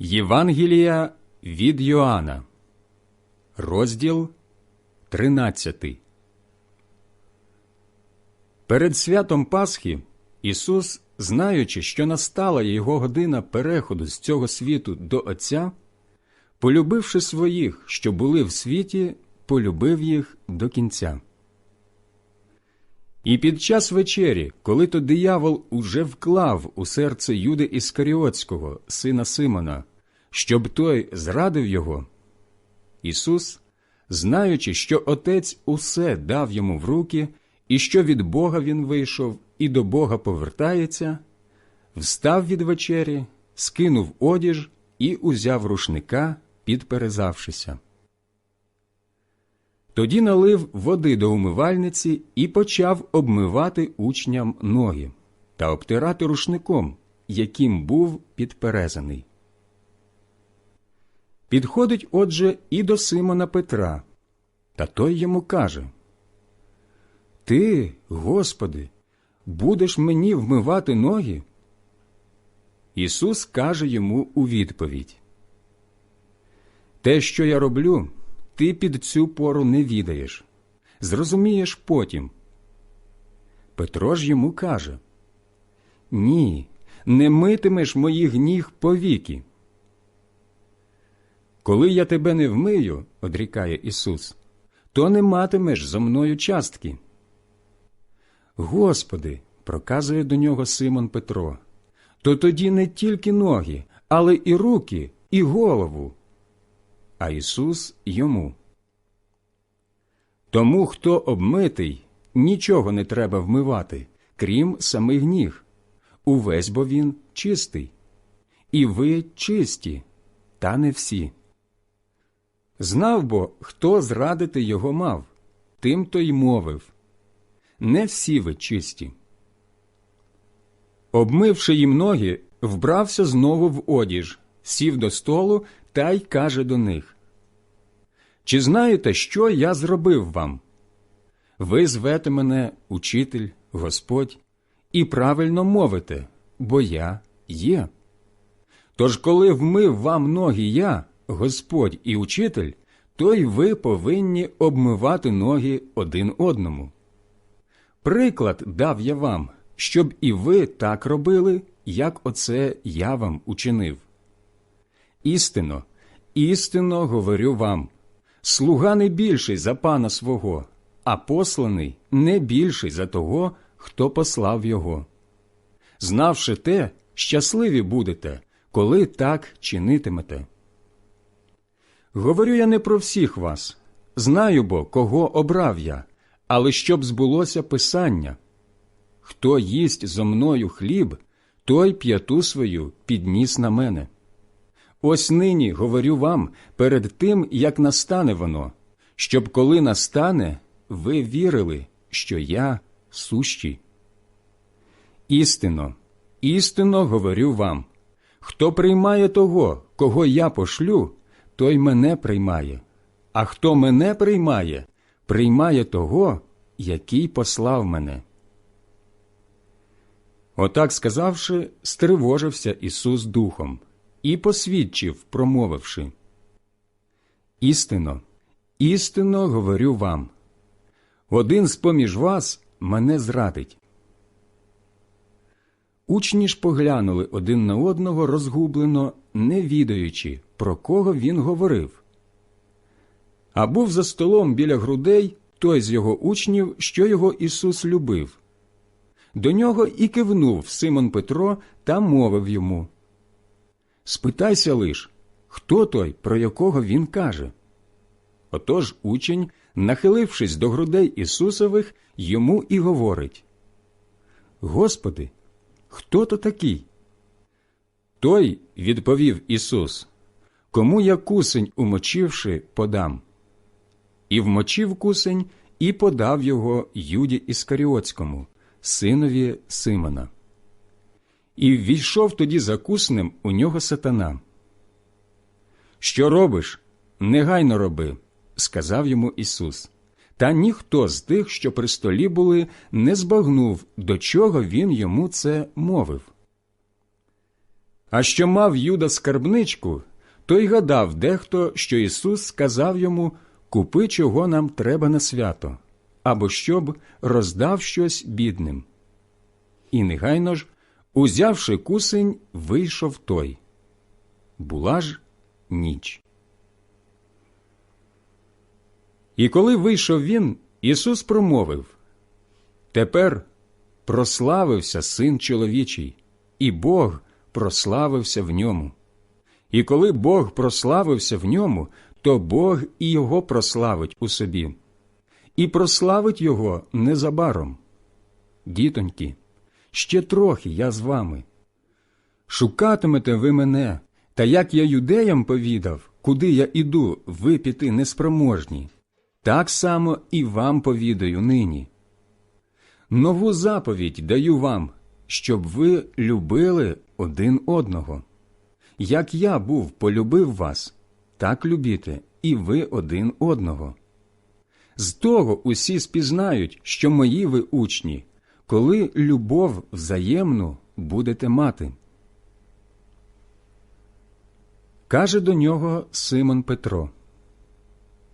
Євангелія від Йоанна, розділ 13. Перед святом Пасхи Ісус, знаючи, що настала його година переходу з цього світу до Отця, полюбивши своїх, що були в світі, полюбив їх до кінця. І під час вечері, коли то диявол уже вклав у серце Юди Іскаріотського, сина Симона, щоб той зрадив його, Ісус, знаючи, що Отець усе дав йому в руки, і що від Бога він вийшов і до Бога повертається, встав від вечері, скинув одіж і узяв рушника, підперезавшися. Тоді налив води до умивальниці і почав обмивати учням ноги та обтирати рушником, яким був підперезаний. Підходить, отже, і до Симона Петра, та той йому каже Ти, Господи, будеш мені вмивати ноги? Ісус каже йому у відповідь Те, що я роблю, ти під цю пору не відаєш. Зрозумієш потім. Петро ж йому каже Ні, не митимеш моїх ніг повіки. Коли я тебе не вмию, одрікає Ісус, то не матимеш зо мною частки. Господи, проказує до нього Симон Петро, то тоді не тільки ноги, але і руки, і голову. А Ісус йому. Тому, хто обмитий, нічого не треба вмивати, крім самих ніг. Увесь бо він чистий. І ви чисті, та не всі. Знав бо, хто зрадити його мав, тим то й мовив. Не всі ви чисті. Обмивши їм ноги, вбрався знову в одіж, сів до столу та й каже до них Чи знаєте, що я зробив вам? Ви звете мене учитель, Господь, і правильно мовите, бо я є. Тож, коли вмив вам ноги я, Господь і учитель, то й ви повинні обмивати ноги один одному. Приклад дав я вам, щоб і ви так робили, як оце я вам учинив. Істинно, істинно говорю вам слуга не більший за пана свого, а посланий не більший за того, хто послав його. Знавши те, щасливі будете, коли так чинитимете. Говорю я не про всіх вас, знаю бо, кого обрав я, але щоб збулося Писання. Хто їсть зо мною хліб, той п'яту свою підніс на мене. Ось нині говорю вам перед тим, як настане воно, щоб коли настане, ви вірили, що я сущий. Істинно, істинно говорю вам хто приймає того, кого я пошлю, той мене приймає, а хто мене приймає, приймає того, який послав мене. Отак сказавши, стривожився Ісус духом і посвідчив, промовивши Істинно, істинно говорю вам один з поміж вас мене зрадить. Учні ж поглянули один на одного розгублено, не відаючи, про кого він говорив. А був за столом біля грудей той з його учнів, що його Ісус любив. До нього і кивнув Симон Петро та мовив йому Спитайся лиш, хто той, про якого він каже. Отож учень, нахилившись до грудей Ісусових, йому і говорить Господи, хто то такий? Той, відповів Ісус, кому я кусень, умочивши, подам. І вмочив кусень, і подав його Юді Іскаріотському, синові Симона. І ввійшов тоді за куснем у нього сатана. Що робиш? Негайно роби, сказав йому Ісус. Та ніхто з тих, що при столі були, не збагнув, до чого він йому це мовив. А що мав Юда скарбничку, той гадав дехто, що Ісус сказав йому Купи, чого нам треба на свято, або щоб роздав щось бідним. І негайно ж, узявши кусень, вийшов той. Була ж ніч. І коли вийшов він, Ісус промовив Тепер прославився син чоловічий, і Бог прославився в ньому. І коли Бог прославився в ньому, то Бог і його прославить у собі, і прославить його незабаром. Дітоньки, ще трохи я з вами. Шукатимете ви мене, та як я юдеям повідав, куди я іду, ви піти неспроможні, так само і вам повідаю нині. Нову заповідь даю вам, щоб ви любили один одного. Як я був полюбив вас, так любіте і ви один одного. З того усі спізнають, що мої ви учні, коли любов взаємну будете мати. Каже до нього Симон Петро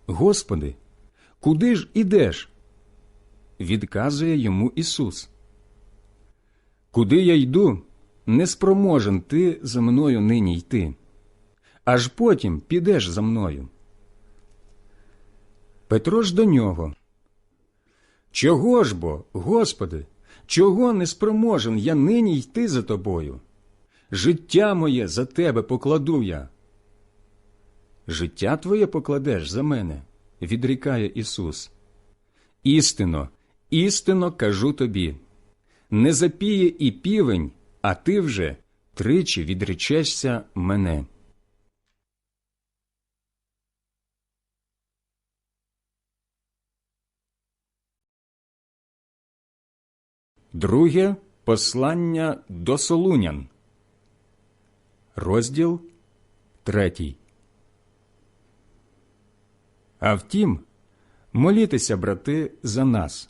Господи, куди ж ідеш? Відказує йому Ісус. Куди я йду, не спроможен ти за мною нині йти, аж потім підеш за мною. Петро ж до нього. Чого ж бо, Господи, чого не спроможен я нині йти за тобою? Життя моє за тебе покладу я. Життя твоє покладеш за мене, відрікає Ісус. Істинно, істинно кажу тобі не запіє і півень, а ти вже тричі відречешся мене. Друге послання до Солунян. Розділ третій. А втім, молітеся, брати, за нас,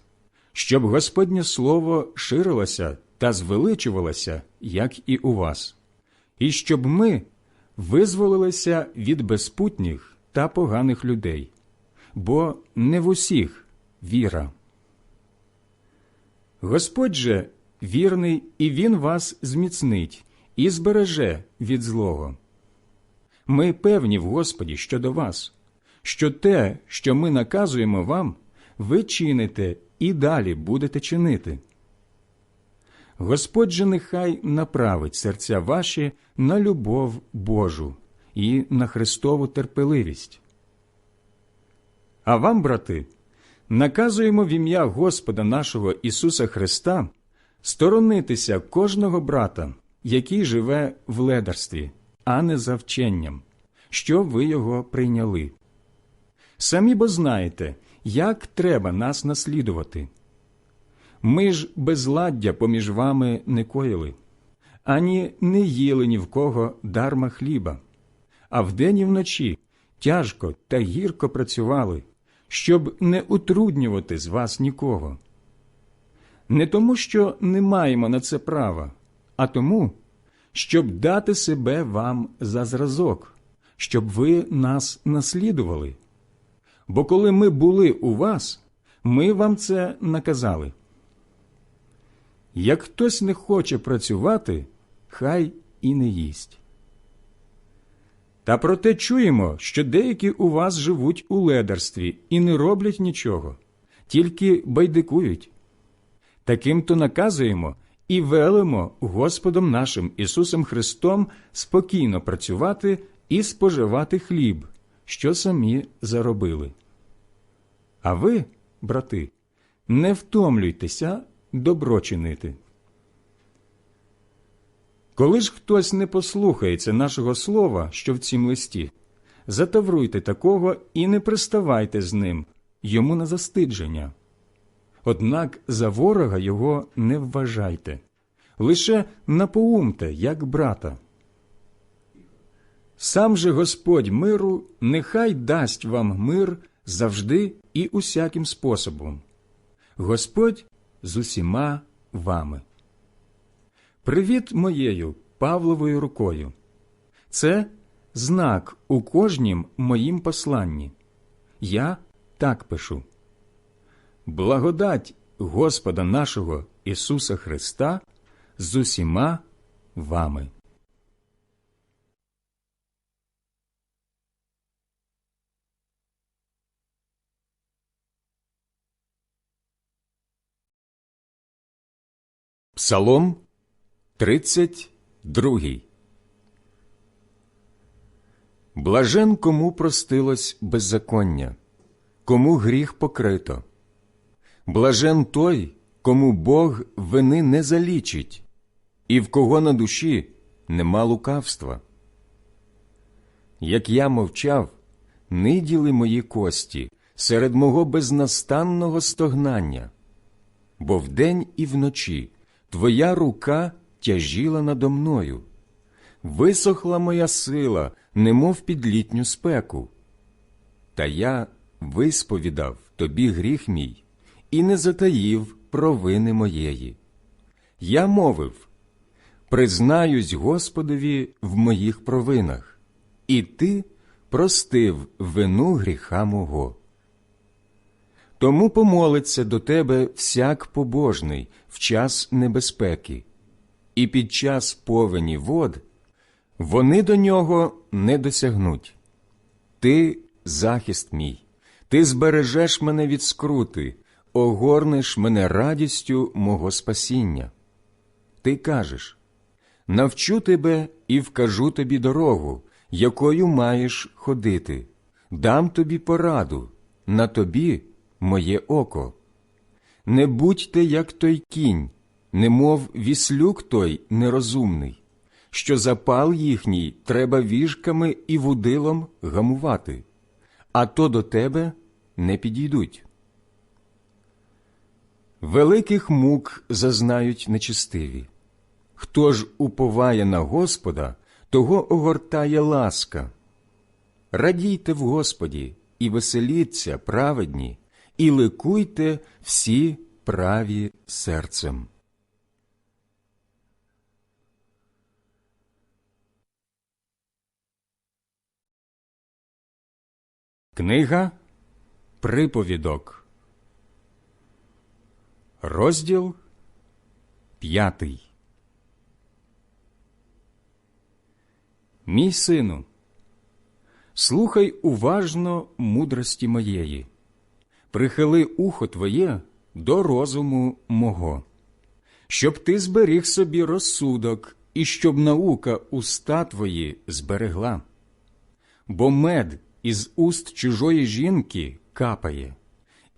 щоб Господнє Слово ширилося та звеличувалося, як і у вас, і щоб ми визволилися від безпутніх та поганих людей, бо не в усіх віра. Господь же вірний, і Він вас зміцнить і збереже від злого. Ми певні в Господі щодо вас, що те, що ми наказуємо вам, ви чините і далі будете чинити. Господь же нехай направить серця ваші на любов Божу і на Христову терпеливість. А вам, брати, наказуємо в ім'я Господа нашого Ісуса Христа сторонитися кожного брата, який живе в ледарстві, а не за вченням, що ви його прийняли. Самі бо знаєте, як треба нас наслідувати. Ми ж безладдя поміж вами не коїли, ані не їли ні в кого дарма хліба, а вдень і вночі тяжко та гірко працювали, щоб не утруднювати з вас нікого. Не тому, що не маємо на це права, а тому, щоб дати себе вам за зразок, щоб ви нас наслідували. Бо коли ми були у вас, ми вам це наказали. Як хтось не хоче працювати, хай і не їсть. Та проте чуємо, що деякі у вас живуть у ледарстві і не роблять нічого, тільки байдикують. Таким то наказуємо і велимо Господом нашим Ісусом Христом спокійно працювати і споживати хліб, що самі заробили. А ви, брати, не втомлюйтеся добро чинити. Коли ж хтось не послухається нашого слова, що в цім листі, затавруйте такого і не приставайте з ним, йому на застидження. Однак за ворога його не вважайте, лише напоумте, як брата. Сам же Господь миру нехай дасть вам мир завжди і усяким способом. Господь з усіма вами. Привіт моєю Павловою рукою. Це знак у кожнім моїм посланні. Я так пишу. Благодать Господа нашого Ісуса Христа з усіма вами. Псалом 32 Блажен кому простилось беззаконня, кому гріх покрито. Блажен той, кому Бог вини не залічить, і в кого на душі нема лукавства. Як я мовчав, ниділи мої кості серед мого безнастанного стогнання, бо вдень і вночі твоя рука тяжіла надо мною, висохла моя сила, немов під літню спеку. Та я висповідав тобі гріх мій і не затаїв провини моєї. Я мовив признаюсь Господові в моїх провинах, і ти простив вину гріха мого. Тому помолиться до тебе всяк побожний в час небезпеки, і під час повені вод вони до нього не досягнуть. Ти захист мій, ти збережеш мене від скрути, огорнеш мене радістю мого спасіння. Ти кажеш навчу тебе і вкажу тобі дорогу, якою маєш ходити, дам тобі пораду, на тобі моє око. Не будьте, як той кінь, немов віслюк той нерозумний, що запал їхній треба віжками і вудилом гамувати, а то до тебе не підійдуть. Великих мук зазнають нечистиві. Хто ж уповає на Господа, того огортає ласка. Радійте в Господі і веселіться праведні, і ликуйте всі праві серцем. Книга Приповідок, розділ п'ятий. Мій сину, слухай уважно мудрості моєї, прихили ухо твоє до розуму мого, щоб ти зберіг собі розсудок і щоб наука уста твої зберегла. Бо мед із уст чужої жінки капає,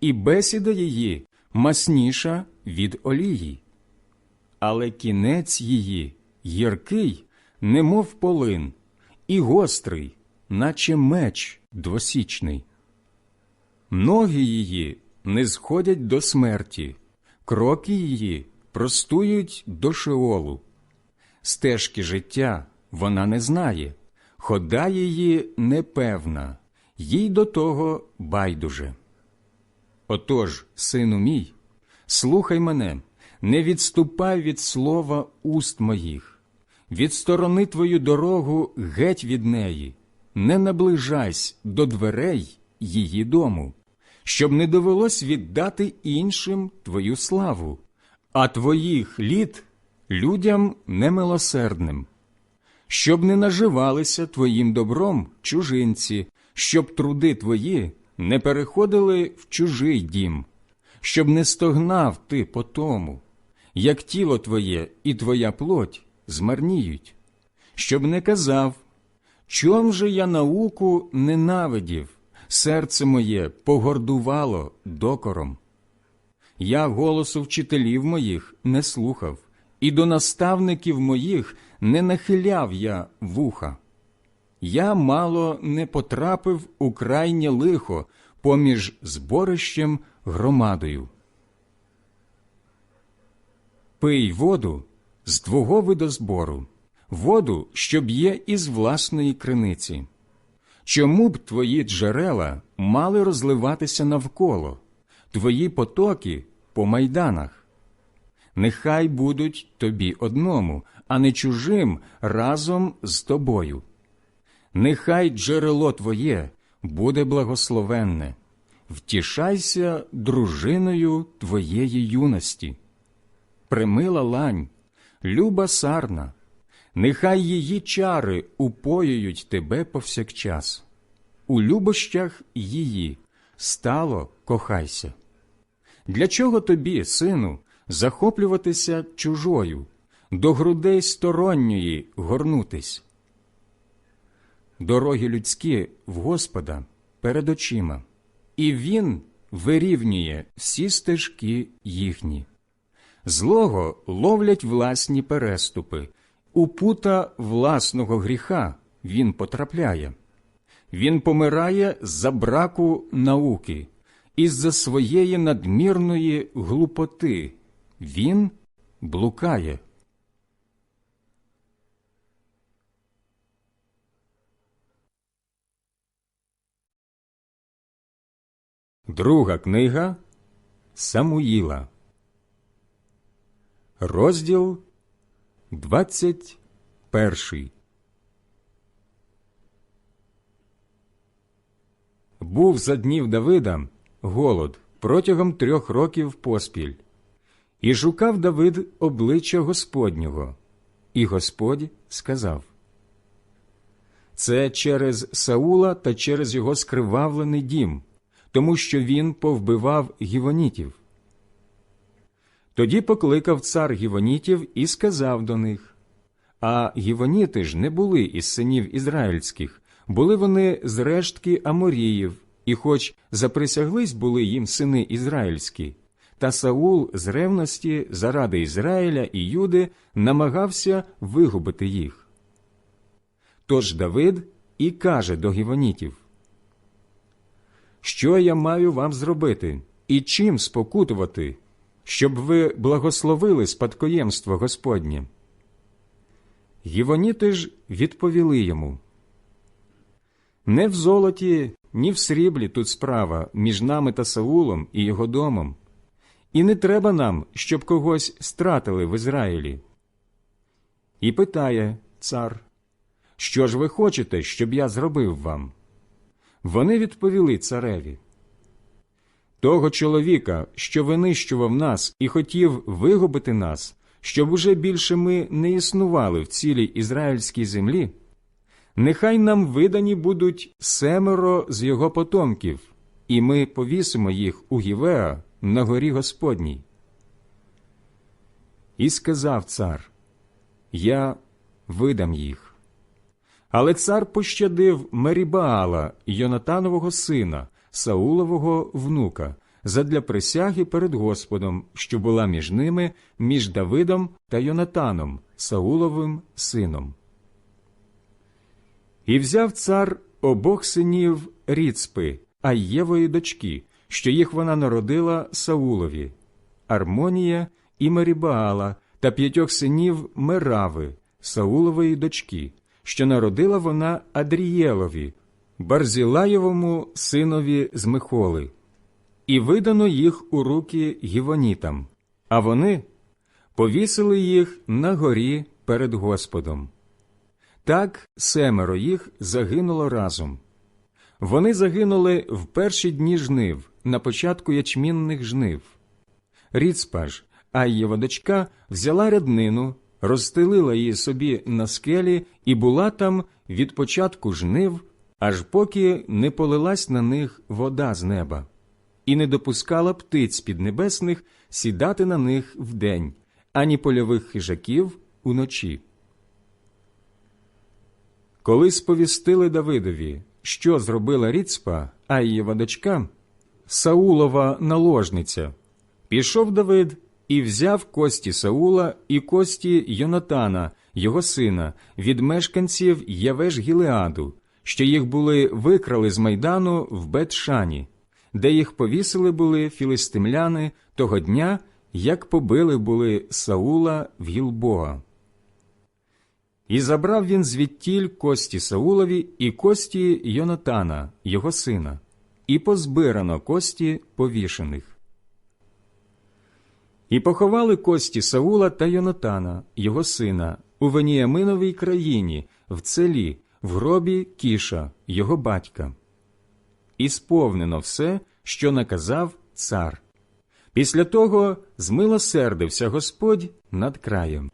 і бесіда її масніша від олії, але кінець її гіркий, немов полин, і гострий, наче меч двосічний. Ноги її не сходять до смерті, кроки її простують до шеолу. Стежки життя вона не знає, хода її непевна, їй до того байдуже. Отож, сину мій, слухай мене, не відступай від слова уст моїх, відсторони твою дорогу геть від неї, не наближайся до дверей її дому, щоб не довелось віддати іншим твою славу, а твоїх літ людям немилосердним, щоб не наживалися твоїм добром чужинці, щоб труди твої не переходили в чужий дім, щоб не стогнав ти по тому, як тіло твоє і твоя плоть змарніють, щоб не казав, чом же я науку ненавидів, серце моє погордувало докором. Я голосу вчителів моїх не слухав, і до наставників моїх не нахиляв я вуха. Я мало не потрапив у крайнє лихо поміж зборищем громадою. Пий воду з твого видозбору, воду, що б'є із власної криниці. Чому б твої джерела мали розливатися навколо, твої потоки по майданах? Нехай будуть тобі одному, а не чужим разом з тобою. Нехай джерело твоє буде благословенне, втішайся дружиною твоєї юності. Примила лань, люба сарна, нехай її чари упоюють тебе повсякчас. У любощах її стало кохайся. Для чого тобі, сину, захоплюватися чужою, до грудей сторонньої горнутись? Дороги людські в Господа перед очима, і Він вирівнює всі стежки їхні. Злого ловлять власні переступи, у пута власного гріха він потрапляє. Він помирає за браку науки, із-за своєї надмірної глупоти. Він блукає. Друга книга Самуїла. Розділ двадцять перший. Був за днів Давида голод протягом трьох років поспіль, і шукав Давид обличчя Господнього, і Господь сказав Це через Саула та через його скривавлений дім, тому що він повбивав гівонітів. Тоді покликав цар гівонітів і сказав до них А гівоніти ж не були із синів ізраїльських, були вони з рештки Аморіїв, і хоч заприсяглись були їм сини ізраїльські, та Саул з ревності заради Ізраїля і Юди намагався вигубити їх. Тож Давид і каже до гівонітів Що я маю вам зробити, і чим спокутувати, щоб ви благословили спадкоємство Господнє? Гівоніти ж відповіли йому не в золоті, ні в сріблі тут справа між нами та Саулом і його домом. І не треба нам, щоб когось стратили в Ізраїлі. І питає цар, що ж ви хочете, щоб я зробив вам? Вони відповіли цареві. Того чоловіка, що винищував нас і хотів вигубити нас, щоб уже більше ми не існували в цілій ізраїльській землі. Нехай нам видані будуть семеро з його потомків, і ми повісимо їх у Гівеа на горі Господній. І сказав цар Я видам їх. Але цар пощадив Мерібаала, Йонатанового сина, Саулового внука, задля присяги перед Господом, що була між ними, між Давидом та Йонатаном, Сауловим сином. І взяв цар обох синів Ріцпи, Аєвої дочки, що їх вона народила Саулові, Армонія і Мерібаала та п'ятьох синів Мерави, Саулової дочки, що народила вона Адрієлові, Барзілаєвому синові з Михоли, і видано їх у руки гівонітам, а вони повісили їх на горі перед Господом. Так семеро їх загинуло разом. Вони загинули в перші дні жнив, на початку ячмінних жнив. Ріцпа ж, а її дочка взяла ряднину, розстелила її собі на скелі і була там від початку жнив, аж поки не полилась на них вода з неба, і не допускала птиць піднебесних сідати на них вдень, ані польових хижаків уночі. Коли сповістили Давидові, що зробила Ріцпа, а її дочка, Саулова наложниця, пішов Давид і взяв кості Саула і кості Йонатана, його сина, від мешканців Явеш Гілеаду, що їх були викрали з майдану в Бетшані, де їх повісили були філистимляни того дня, як побили були Саула в Гілбоа. І забрав він звідтіль кості Саулові і кості Йонатана, його сина, і позбирано кості повішених. І поховали кості Саула та Йонатана, його сина, у Веніяминовій країні, в целі, в гробі Кіша, його батька. І сповнено все, що наказав цар. Після того змилосердився Господь над краєм.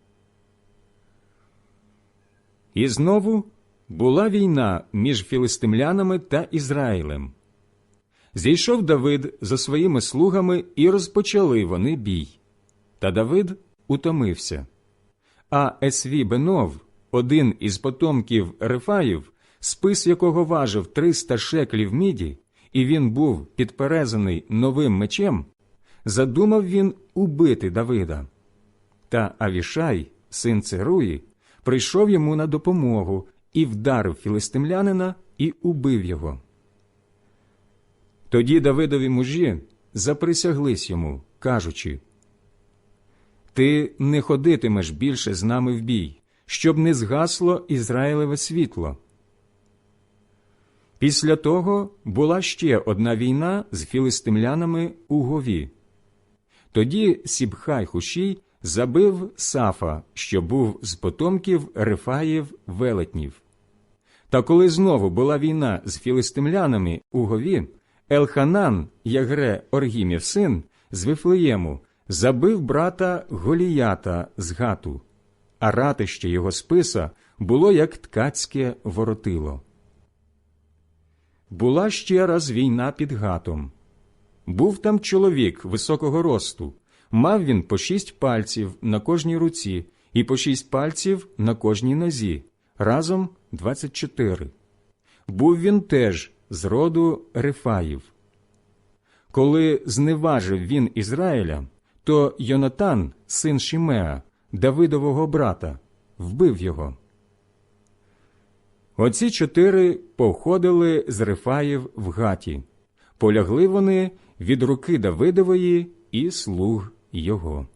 І знову була війна між філистимлянами та Ізраїлем. Зійшов Давид за своїми слугами, і розпочали вони бій. Та Давид утомився. А Есві Бенов, один із потомків Рефаїв, спис якого важив 300 шеклів міді, і він був підперезаний новим мечем, задумав він убити Давида. Та Авішай, син Церуї, прийшов йому на допомогу і вдарив філистимлянина і убив його. Тоді Давидові мужі заприсяглись йому, кажучи Ти не ходитимеш більше з нами в бій, щоб не згасло Ізраїлеве світло. Після того була ще одна війна з філистимлянами у Гові. Тоді Сібхай Хушій забив Сафа, що був з потомків Рефаїв велетнів. Та коли знову була війна з філистимлянами у Гові, Елханан, Ягре Оргімів син, з Вифлеєму, забив брата Голіята з Гату, а ратище його списа було як ткацьке воротило. Була ще раз війна під Гатом. Був там чоловік високого росту, мав він по шість пальців на кожній руці і по шість пальців на кожній нозі, разом двадцять чотири. Був він теж з роду Рефаїв. Коли зневажив він Ізраїля, то Йонатан, син Шімеа, Давидового брата, вбив його. Оці чотири походили з Рефаїв в Гаті. Полягли вони від руки Давидової і слуг його.